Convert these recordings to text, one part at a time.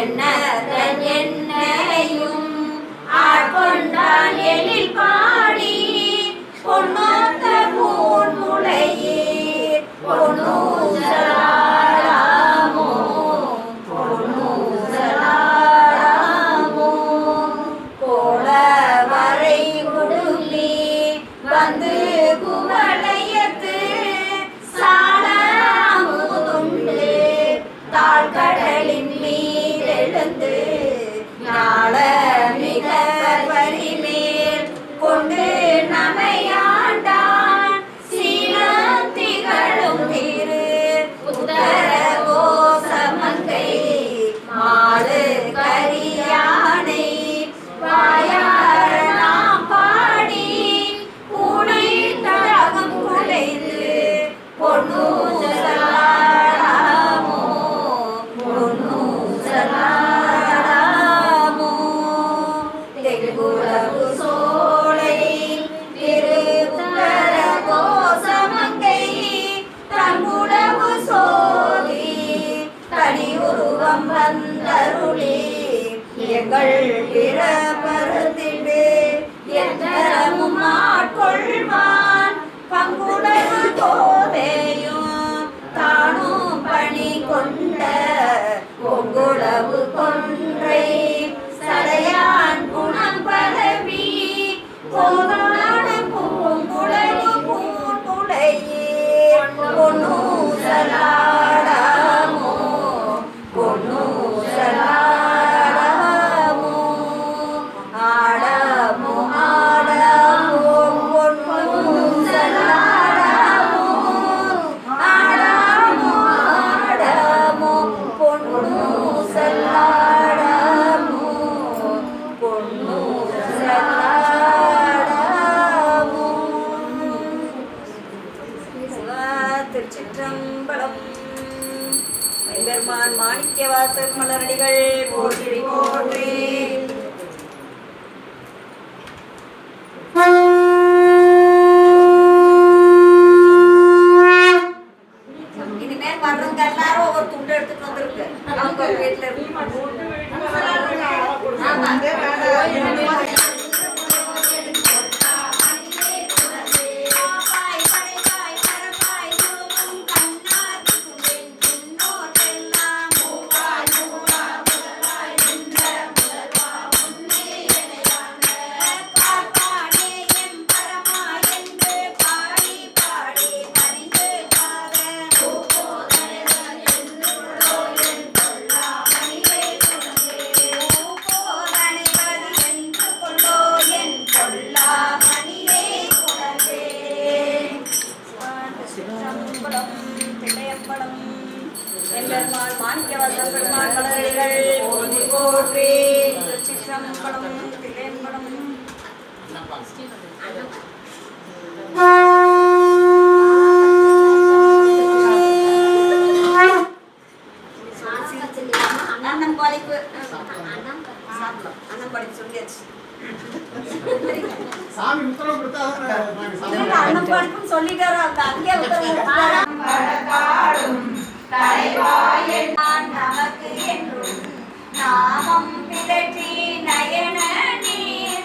என்ன தன் என்ன கொன்ற நடிகள் போற்றி போற்றி. இனிமேல் வர்றவங்க எல்லாரும் ஒவ்வொரு துண்டு வீட்டுல இருக்கு. அண்ணன் படிப்பு அண்ணன் படிப்பு சொல்லியாச்சு. சாமி உத்தரவு கொடுத்தா அண்ணன் படிப்புன்னு சொல்லிட்டாரு? நமக்கு நீர்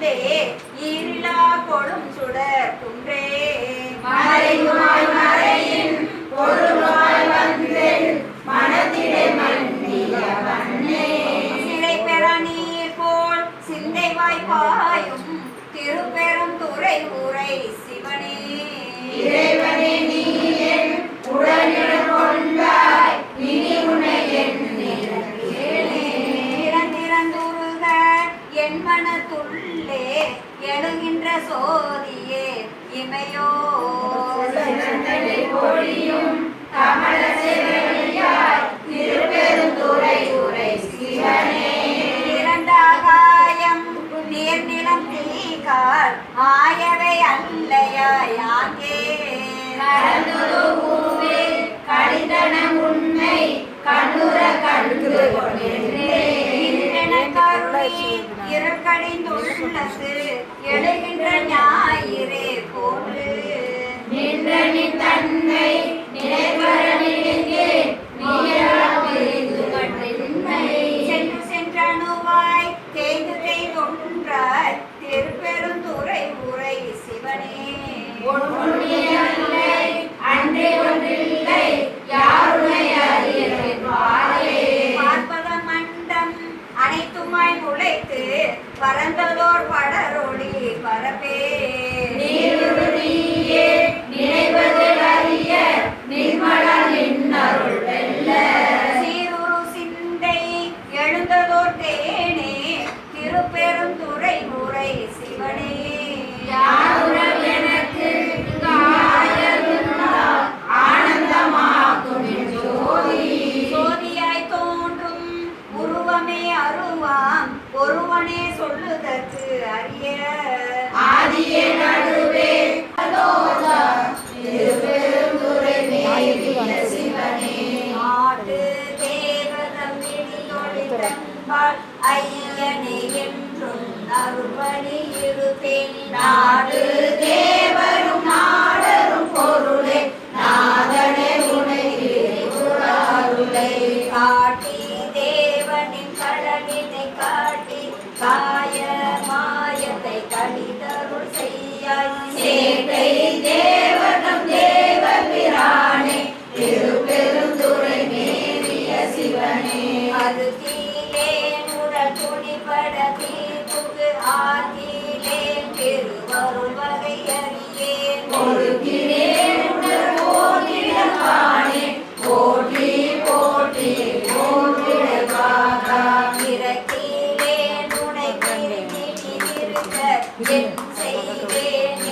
குந்தையே இருளா கொழும் சுடர் குன்றே. மறையுமா? சோதியே இமையோ. பொழியும் கமல செவியாய் திருப்பெருந்துரை உரை சிவனே. இரண்டாகாயம் நீர்நிலம் தீகால் ஆயவை அல்லையாய் ஆங்கே. கடந்தது பூவே உண்மை கண்ணுற கண்டு கொண்டிருந்தே கருணை எழுக で水面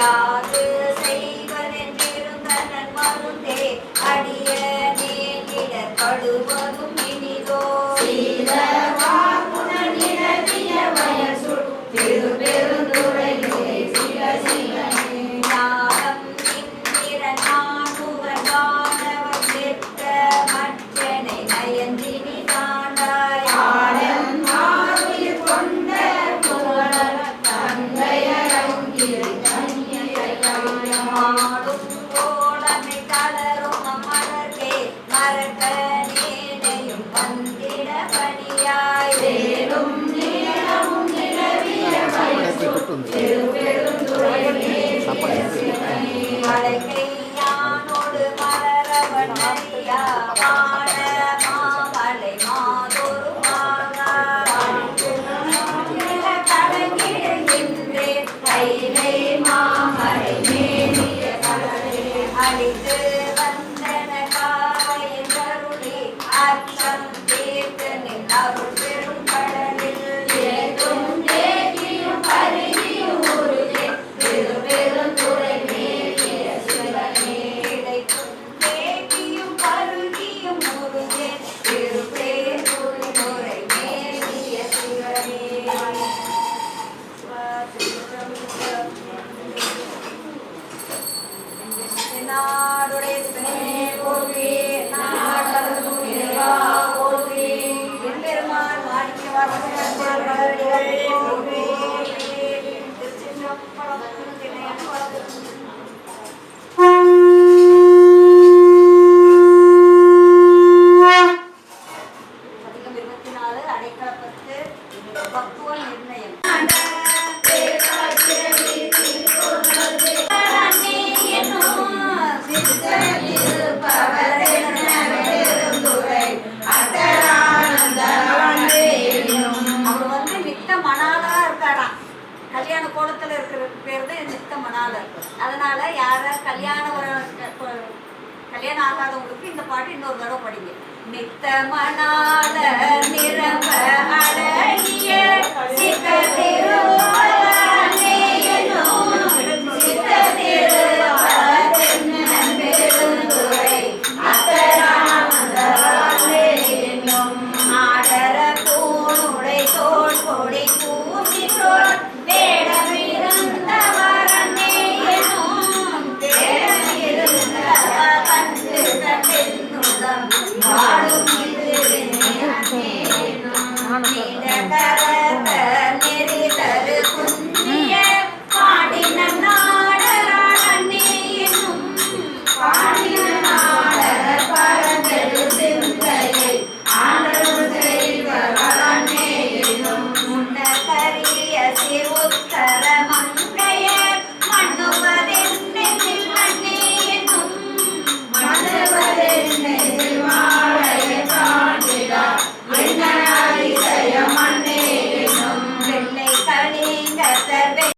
ലാ నమః நாடுடைய சிவனே போற்றி யார் யார் கல்யாணம் கல்யாணம் ஆகாதவங்களுக்கு இந்த பாட்டு இன்னொரு தடவை படிங்க. மித்த மனால நிரம்ப அழகிய